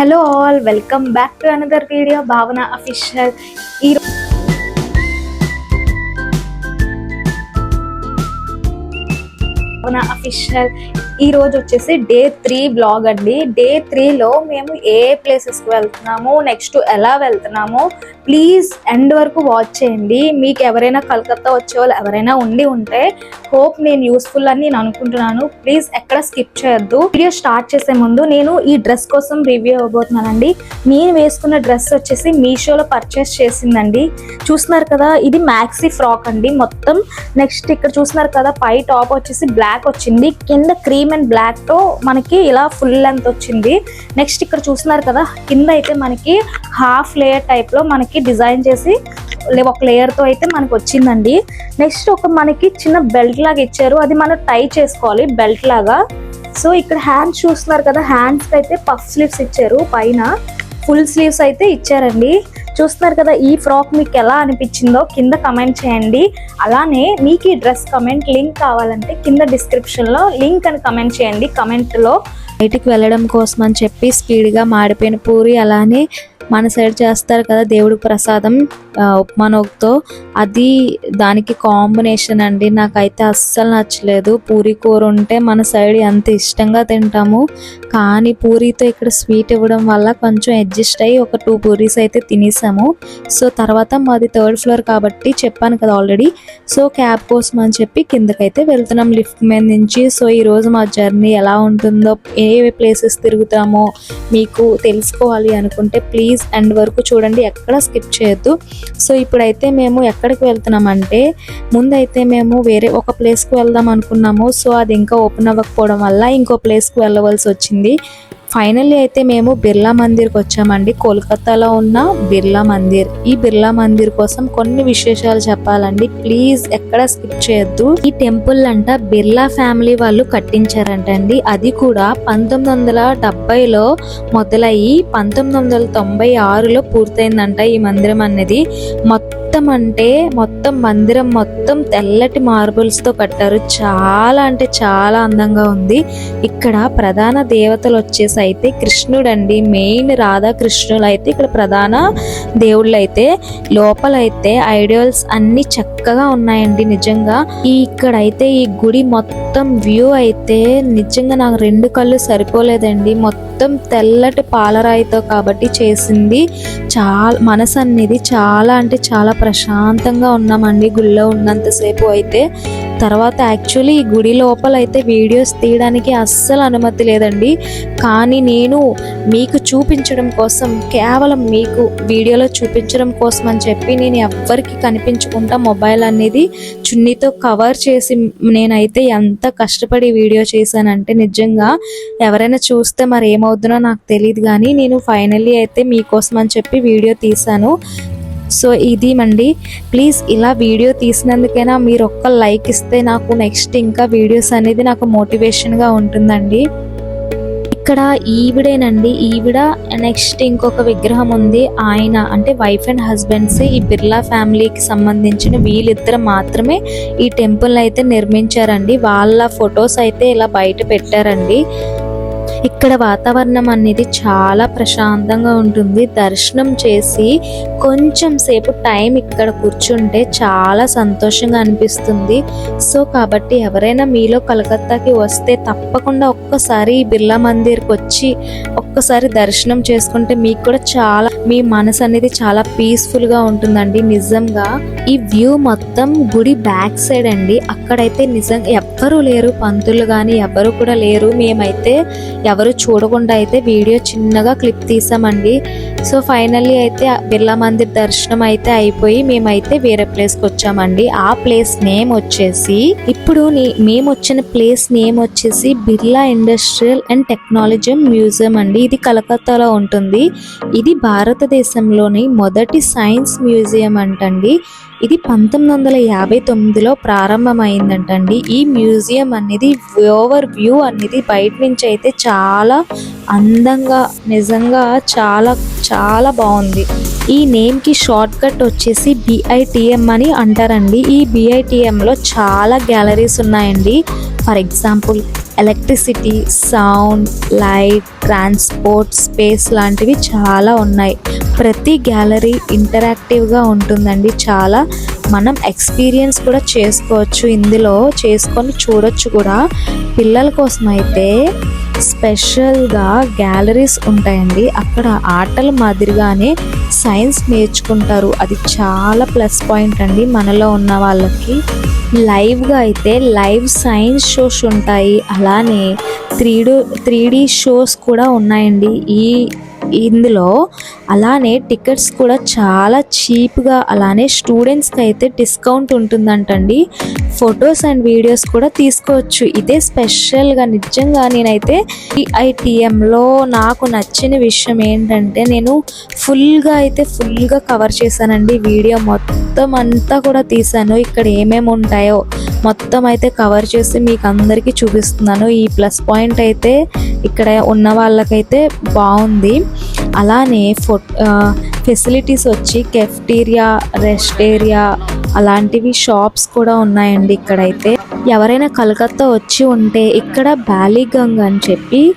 Hello all welcome back to another video Bhavana official ఈ Bhavana official ఈ రోజు వచ్చేసి డే త్రీ బ్లాగ్ అండి. డే త్రీలో మేము ఏ ప్లేసెస్కి వెళ్తున్నాము నెక్స్ట్ ఎలా వెళ్తున్నాము ప్లీజ్ ఎండ్ వరకు వాచ్ చేయండి. మీకు ఎవరైనా కలకత్తా వచ్చే వాళ్ళు ఎవరైనా ఉండి ఉంటే హోప్ నేను యూస్ఫుల్ అని నేను అనుకుంటున్నాను. ప్లీజ్ ఎక్కడ స్కిప్ చేయొద్దు. వీడియో స్టార్ట్ చేసే ముందు నేను ఈ డ్రెస్ కోసం రివ్యూ అవ్వబోతున్నానండి నేను వేసుకున్న డ్రెస్ వచ్చేసి మీషోలో పర్చేస్ చేసిందండి. చూస్తున్నారు కదా ఇది మ్యాక్సీ ఫ్రాక్ అండి. మొత్తం నెక్స్ట్ ఇక్కడ చూస్తున్నారు కదా పై టాప్ వచ్చేసి బ్లాక్ వచ్చింది. కింద క్రీమ్ అండ్ బ్లాక్తో మనకి ఇలా ఫుల్ లెంత్ వచ్చింది. నెక్స్ట్ ఇక్కడ చూస్తున్నారు కదా కింద అయితే మనకి హాఫ్ లేయర్ టైప్లో మనకి డిజైన్ చేసి ఒక లేయర్తో అయితే మనకి వచ్చిందండి. నెక్స్ట్ ఒక మనకి చిన్న బెల్ట్ లాగా ఇచ్చారు. అది మనం టై చేసుకోవాలి బెల్ట్ లాగా. సో ఇక్కడ హ్యాండ్స్ చూస్తున్నారు కదా హ్యాండ్స్ అయితే పఫ్ స్లీవ్స్ ఇచ్చారు. పైన ఫుల్ స్లీవ్స్ అయితే ఇచ్చారండి. చూస్తున్నారు కదా ఈ ఫ్రాక్ మీకు ఎలా అనిపించిందో కింద కమెంట్ చేయండి. అలానే మీకు ఈ డ్రెస్ కమెంట్ లింక్ కావాలంటే కింద డిస్క్రిప్షన్లో లింక్ అని కమెంట్ చేయండి కమెంట్లో. బయటికి వెళ్ళడం కోసం అని చెప్పి స్పీడ్గా మాడిపోయిన పూరి అలానే మన సైడ్ చేస్తారు కదా దేవుడి ప్రసాదం. ఆ, ఉప్మా అది దానికి కాంబినేషన్ అండి. నాకైతే అస్సలు నచ్చలేదు. పూరి కూర ఉంటే మన సైడ్ ఎంత ఇష్టంగా తింటాము. కానీ పూరితో ఇక్కడ స్వీట్ ఇవ్వడం వల్ల కొంచెం అడ్జస్ట్ అయ్యి ఒక టూ పూరీస్ అయితే తినేసాము. సో తర్వాత మాది థర్డ్ ఫ్లోర్ కాబట్టి చెప్పాను కదా ఆల్రెడీ సో క్యాబ్ కోసం అని చెప్పి కిందకైతే వెళ్తున్నాం లిఫ్ట్ మీద నుంచి. సో ఈరోజు మా జర్నీ ఎలా ఉంటుందో ఏ ప్లేసెస్ తిరుగుతామో మీకు తెలుసుకోవాలి అనుకుంటే ప్లీజ్ ఎండ్ వరకు చూడండి. ఎక్కడ స్కిప్ చేయొద్దు. సో ఇప్పుడైతే మేము ఎక్కడికి వెళ్తున్నామంటే ముందైతే మేము వేరే ఒక ప్లేస్కి వెళ్దాం అనుకున్నాము. సో అది ఇంకా ఓపెన్ అవ్వకపోవడం వల్ల ఇంకో ప్లేస్కి వెళ్ళవలసి వచ్చింది. ఫైనల్లీ అయితే మేము బిర్లా మందిర్కి వచ్చామండి. కోల్కతాలో ఉన్న బిర్లా మందిర్. ఈ బిర్లా మందిర్ కోసం కొన్ని విశేషాలు చెప్పాలండి. ప్లీజ్ ఎక్కడ స్కిప్ చేయొద్దు. ఈ టెంపుల్ అంట బిర్లా ఫ్యామిలీ వాళ్ళు కట్టించారంటండి. అది కూడా పంతొమ్మిది వందల డెబ్బైలో మొదలయ్యి పంతొమ్మిది వందల తొంభై ఆరులో పూర్తయిందంట ఈ మందిరం అనేది. మొత్తం మొత్తం అంటే మొత్తం మందిరం మొత్తం తెల్లటి మార్బుల్స్తో కట్టారు. చాలా అంటే చాలా అందంగా ఉంది. ఇక్కడ ప్రధాన దేవతలు వచ్చేసి అయితే కృష్ణుడు అండి మెయిన్ రాధాకృష్ణులు అయితే ఇక్కడ ప్రధాన దేవుళ్ళు అయితే లోపలైతే ఐడియల్స్ అన్ని చక్కగా ఉన్నాయండి నిజంగా. ఈ ఇక్కడైతే ఈ గుడి మొత్తం వ్యూ అయితే నిజంగా నాకు రెండు కళ్ళు సరిపోలేదండి. మొత్తం మొత్తం తెల్లటి పాలరాయితో కాబట్టి చేసింది. చాలా మనసు అనేది చాలా అంటే చాలా ప్రశాంతంగా ఉన్నామండి. గుళ్ళో ఉన్నంతసేపు అయితే తర్వాత యాక్చువల్లీ ఈ గుడి లోపల అయితే వీడియోస్ తీయడానికి అస్సలు అనుమతి లేదండి. కానీ నేను మీకు చూపించడం కోసం కేవలం మీకు వీడియోలో చూపించడం కోసం అని చెప్పి నేను ఎవ్వరికి కనిపించకుండా మొబైల్ అనేది చున్నీతో కవర్ చేసి నేనైతే ఎంత కష్టపడి వీడియో చేశానంటే నిజంగా ఎవరైనా చూస్తే మరి ఏమవుతుందో నాకు తెలియదు కానీ నేను ఫైనల్లీ అయితే మీకోసం అని చెప్పి వీడియో తీశాను. సో ఇది మండి ప్లీజ్ ఇలా వీడియో తీసినందుకైనా మీరు ఒక్క లైక్ ఇస్తే నాకు నెక్స్ట్ ఇంకా వీడియోస్ అనేది నాకు మోటివేషన్గా ఉంటుందండి. ఇక్కడ ఈవిడేనండి. ఈవిడ నెక్స్ట్ ఇంకొక విగ్రహం ఉంది. ఆయన అంటే వైఫ్ అండ్ హస్బెండ్స్ ఈ బిర్లా ఫ్యామిలీకి సంబంధించిన వీళ్ళిద్దరు మాత్రమే ఈ టెంపుల్ అయితే నిర్మించారండి. వాళ్ళ ఫొటోస్ అయితే ఇలా బయట పెట్టారండి. ఇక్కడ వాతావరణం అనేది చాలా ప్రశాంతంగా ఉంటుంది. దర్శనం చేసి కొంచెం సేపు టైం ఇక్కడ కూర్చుంటే చాలా సంతోషంగా అనిపిస్తుంది. సో కాబట్టి ఎవరైనా మీలో కలకత్తాకి వస్తే తప్పకుండా ఒక్కసారి ఈ బిర్లా మందిర్కి వచ్చి ఒక్కసారి దర్శనం చేసుకుంటే మీకు కూడా చాలా మీ మనసు అనేది చాలా పీస్ఫుల్గా ఉంటుందండి నిజంగా. ఈ వ్యూ మొత్తం గుడి బ్యాక్ సైడ్ అండి. అక్కడైతే నిజంగా ఎవ్వరూ లేరు పంతులు కానీ ఎవరు కూడా లేరు. మేమైతే ఎవరు చూడకుండా అయితే వీడియో చిన్నగా క్లిప్ తీసామండి. సో ఫైనల్లీ అయితే బిర్లా మందిర్ దర్శనం అయితే అయిపోయి మేమైతే వేరే ప్లేస్కి వచ్చామండి. ఆ ప్లేస్ నేమ్ వచ్చేసి ఇప్పుడు మేము వచ్చిన ప్లేస్ నేమ్ వచ్చేసి Birla industrial and technology museum అండి. ఇది కలకత్తాలో ఉంటుంది. ఇది భారతదేశంలోని మొదటి సైన్స్ మ్యూజియం అంటండి. ఇది పంతొమ్మిది వందల యాభై తొమ్మిదిలో ప్రారంభమైందంటండి. ఈ మ్యూజియం అనేది ఓవర్ వ్యూ అనేది బయట నుంచి అయితే చాలా అందంగా నిజంగా చాలా చాలా బాగుంది. ఈ నేమ్కి షార్ట్ కట్ వచ్చేసి బిఐటిఎం అని అంటారండి. ఈ బిఐటిఎంలో చాలా గ్యాలరీస్ ఉన్నాయండి. For example electricity sound light transport space లాంటివి చాలా ఉన్నాయి. ప్రతి గ్యాలరీ ఇంటరాక్టివ్గా ఉంటుందండి. చాలా మనం ఎక్స్పీరియన్స్ కూడా చేసుకోవచ్చు. ఇందులో చేసుకొని చూడొచ్చు కూడా. పిల్లల కోసం అయితే స్పెషల్గా గ్యాలరీస్ ఉంటాయండి. అక్కడ ఆటల మాదిరిగానే సైన్స్ నేర్చుకుంటారు. అది చాలా ప్లస్ పాయింట్ అండి మనలో ఉన్న వాళ్ళకి. లైవ్గా అయితే లైవ్ సైన్స్ షోస్ ఉంటాయి. అలానే త్రీ త్రీ డీ షోస్ కూడా ఉన్నాయండి. ఈ ఇందులో అలానే టికెట్స్ కూడా చాలా చీప్గా అలానే స్టూడెంట్స్కి అయితే డిస్కౌంట్ ఉంటుందంటండి. ఫొటోస్ అండ్ వీడియోస్ కూడా తీసుకోవచ్చు. ఇదే స్పెషల్గా నిజంగా నేనైతే ఈఐటిఎంలో నాకు నచ్చిన విషయం ఏంటంటే నేను ఫుల్గా అయితే ఫుల్గా కవర్ చేశానండి. వీడియో మొత్తం అంతా కూడా తీశాను. ఇక్కడ ఏమేమి ఉంటాయో మొత్తం అయితే కవర్ చేసి మీకు అందరికీ చూపిస్తున్నాను. ఈ ప్లస్ పాయింట్ అయితే ఇక్కడ ఉన్న వాళ్ళకైతే బాగుంది. అలానే ఫో ఫెసిలిటీస్ వచ్చి కెఫ్టీరియా రెస్ట్ ఏరియా అలాంటివి షాప్స్ కూడా ఉన్నాయండి ఇక్కడైతే. ఎవరైనా కలకత్తా వచ్చి ఉంటే ఇక్కడ బాలీగంగ్ అని చెప్పి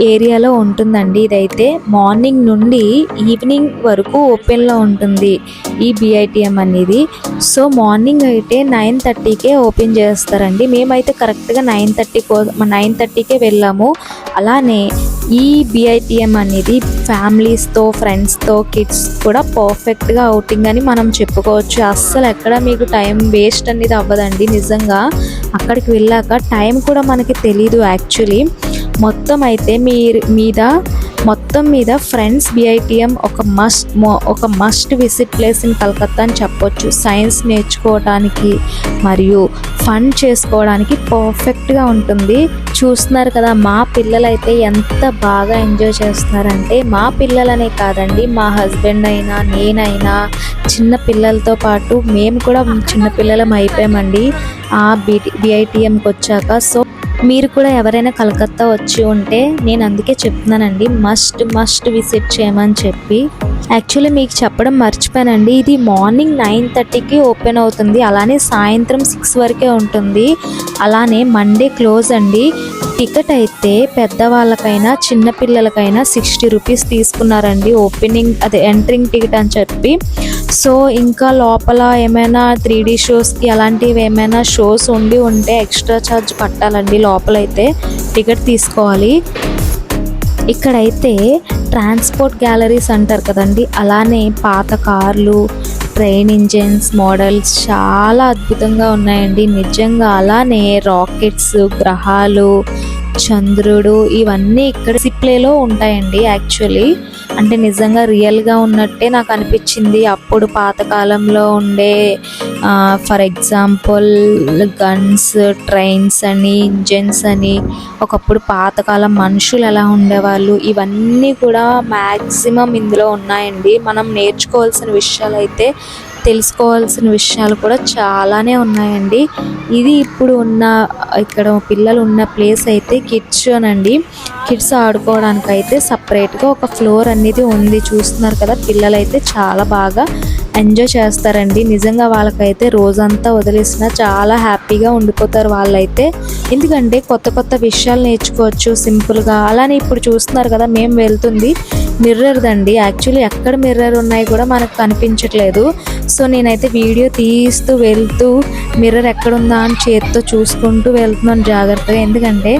ఏరియాలో ఉంటుందండి. ఇదైతే మార్నింగ్ నుండి ఈవినింగ్ వరకు ఓపెన్లో ఉంటుంది ఈ బిఐటిఎం అనేది. సో మార్నింగ్ అయితే నైన్ థర్టీకే ఓపెన్ చేస్తారండి. మేమైతే కరెక్ట్గా నైన్ థర్టీ నైన్ థర్టీకే వెళ్ళాము. అలానే ఈ బిఐటిఎం అనేది ఫ్యామిలీస్తో ఫ్రెండ్స్తో కిడ్స్ కూడా పర్ఫెక్ట్గా అవుటింగ్ అని మనం చెప్పుకోవచ్చు. అస్సలు ఎక్కడ మీకు టైం వేస్ట్ అనేది అవ్వదండి. నిజంగా అక్కడికి వెళ్ళాక టైం కూడా మనకి తెలీదు యాక్చువల్లీ. మొత్తం అయితే మీ మీద మొత్తం మీద ఫ్రెండ్స్ బిఐటిఎం ఒక మస్ట్ ఒక must visit place in Calcutta అని చెప్పొచ్చు. సైన్స్ నేర్చుకోవడానికి మరియు ఫన్ చేసుకోవడానికి పర్ఫెక్ట్గా ఉంటుంది. చూస్తున్నారు కదా మా పిల్లలైతే ఎంత బాగా ఎంజాయ్ చేస్తున్నారంటే మా పిల్లలనే కాదండి మా హస్బెండ్ అయినా నేనైనా చిన్న పిల్లలతో పాటు మేము కూడా చిన్న పిల్లలం అయిపోయామండి. ఆ బి బిఐటిఎంకి వచ్చాక సో మీరు కూడా ఎవరైనా కలకత్తా వచ్చి ఉంటే నేను అందుకే చెప్తున్నానండి మస్ట్ మస్ట్ విజిట్ చేయమని చెప్పి. యాక్చువల్లీ మీకు చెప్పడం మర్చిపోయానండి. ఇది మార్నింగ్ నైన్ థర్టీకి ఓపెన్ అవుతుంది. అలానే సాయంత్రం సిక్స్ వరకే ఉంటుంది. అలానే మండే క్లోజ్ అండి. టికెట్ అయితే పెద్దవాళ్ళకైనా చిన్నపిల్లలకైనా సిక్స్టీ రూపీస్ తీసుకున్నారండి. ఓపెనింగ్ అదే ఎంట్రింగ్ టికెట్ అని చెప్పి. సో ఇంకా లోపల ఏమైనా త్రీ డీ షోస్కి అలాంటివి ఏమైనా షోస్ ఉండి ఉంటే ఎక్స్ట్రా ఛార్జ్ కట్టాలండి లోపలైతే. టికెట్ తీసుకోవాలి. ఇక్కడైతే ట్రాన్స్పోర్ట్ గ్యాలరీస్ అంటారు కదండి. అలానే పాత కార్లు ట్రైన్ ఇంజిన్స్ మోడల్స్ చాలా అద్భుతంగా ఉన్నాయండి. నిజంగా అలానే రాకెట్స్ గ్రహాలు చంద్రుడు ఇవన్నీ ఇక్కడ సిప్లేలో ఉంటాయండి యాక్చువల్లీ అంటే నిజంగా రియల్గా ఉన్నట్టే నాకు అనిపించింది. అప్పుడు పాతకాలంలో ఉండే ఫర్ ఎగ్జాంపుల్ గన్స్ ట్రైన్స్ అని ఇంజన్స్ అని ఒకప్పుడు పాతకాలం మనుషులు ఎలా ఉండేవాళ్ళు ఇవన్నీ కూడా మ్యాక్సిమం ఇందులో ఉన్నాయండి. మనం నేర్చుకోవాల్సిన విషయాలు అయితే తెలుసుకోవాల్సిన విషయాలు కూడా చాలానే ఉన్నాయండి. ఇది ఇప్పుడు ఉన్న ఇక్కడ పిల్లలు ఉన్న ప్లేస్ అయితే కిడ్స్ అండి కిడ్స్ ఆడుకోవడానికి అయితే సపరేట్గా ఒక ఫ్లోర్ అనేది ఉంది. చూస్తున్నారు కదా పిల్లలైతే చాలా బాగా ఎంజాయ్ చేస్తారండి. నిజంగా వాళ్ళకైతే రోజంతా వదిలేసిన చాలా హ్యాపీగా ఉండిపోతారు వాళ్ళైతే. ఎందుకంటే కొత్త కొత్త విషయాలు నేర్చుకోవచ్చు సింపుల్గా అలానే ఇప్పుడు చూస్తున్నారు కదా మేము వెళ్తుంది. మిర్రర్ దండి యాక్చువల్లీ ఎక్కడ మిర్రర్ ఉన్నాయి కూడా మనకు కనిపించట్లేదు. సో నేనైతే వీడియో తీస్తూ వెళ్తూ మిర్రర్ ఎక్కడుందా అని చేత్తో చూసుకుంటూ వెళ్తున్నాను జాగ్రత్తగా. ఎందుకంటే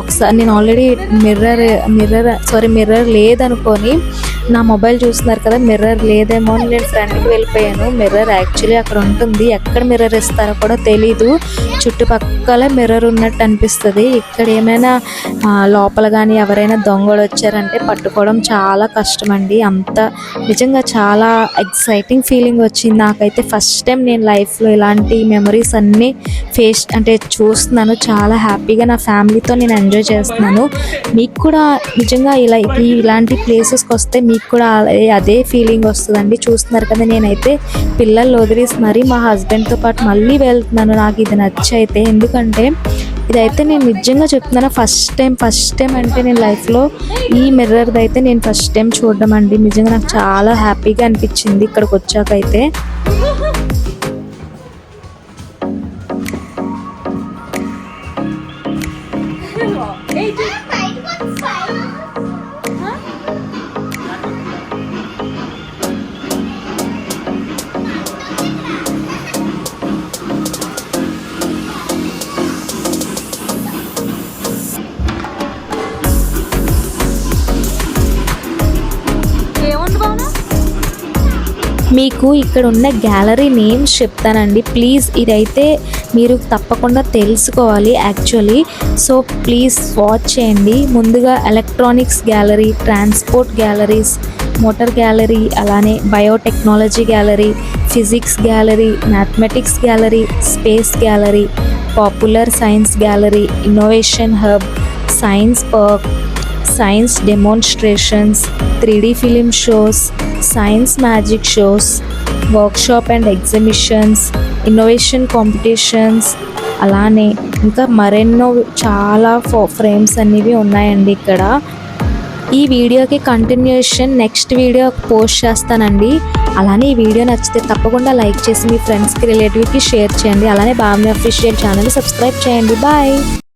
ఒకసారి నేను already mirror mirror sorry mirror లేదనుకొని నా మొబైల్ చూస్తున్నారు కదా మిర్రర్ లేదేమో అని నేను ఫ్రెండ్కి వెళ్ళిపోయాను. మిర్రర్ యాక్చువల్లీ అక్కడ ఉంటుంది. ఎక్కడ మిర్రర్ ఇస్తారో కూడా తెలీదు. చుట్టుపక్కల మిర్రర్ ఉన్నట్టు అనిపిస్తుంది. ఇక్కడ ఏమైనా లోపల కానీ ఎవరైనా దొంగలు వచ్చారంటే పట్టుకోవడం చాలా కష్టం అండి అంత నిజంగా చాలా ఎక్సైటింగ్ ఫీలింగ్ వచ్చింది నాకైతే. ఫస్ట్ టైం నేను లైఫ్లో ఇలాంటి మెమరీస్ అన్నీ ఫేస్ అంటే చూస్తున్నాను. చాలా హ్యాపీగా నా ఫ్యామిలీతో నేను ఎంజాయ్ చేస్తున్నాను. మీకు కూడా నిజంగా ఇలా ఈ- ఇలాంటి ప్లేసెస్కి వస్తే మీకు కూడా అదే- ఫీలింగ్ వస్తుందండి. చూస్తున్నారు కదా నేను నేనైతే పిల్లలు వదిలేసి మరీ మా హస్బెండ్తో పాటు మళ్ళీ వెళ్తున్నాను. నాకు ఇది నచ్చైతే. ఎందుకంటే ఇదైతే నేను నిజంగా చెప్తున్నాను ఫస్ట్ టైం ఫస్ట్ టైం అంటే నేను లైఫ్లో ఈ మిర్రర్ది అయితే నేను ఫస్ట్ టైం చూడడం అండి. నిజంగా నాకు చాలా హ్యాపీగా అనిపించింది ఇక్కడికి వచ్చాక మీకు ఇక్కడ ఉన్న గ్యాలరీ నేమ్స్ చెప్తానండి. ప్లీజ్ ఇదైతే మీరు తప్పకుండా తెలుసుకోవాలి యాక్చువల్లీ సో ప్లీజ్ వాచ్ చేయండి. ముందుగా electronics gallery transport galleries motor gallery అలానే biotechnology gallery physics gallery mathematics gallery space gallery popular science gallery innovation hub science park science demonstrations three D film shows science magic shows workshop and exhibitions innovation competitions అలానే ఇంకా మరెన్నో చాలా ఫో frames అనేవి ఉన్నాయండి ఇక్కడ. ఈ వీడియోకి కంటిన్యూషన్ నెక్స్ట్ వీడియో పోస్ట్ చేస్తానండి. అలానే ఈ వీడియో నచ్చితే తప్పకుండా లైక్ చేసి మీ ఫ్రెండ్స్కి రిలేటివ్కి షేర్ చేయండి. అలానే బామ్ని అఫీషియల్ ఛానల్ సబ్స్క్రైబ్ చేయండి. బాయ్!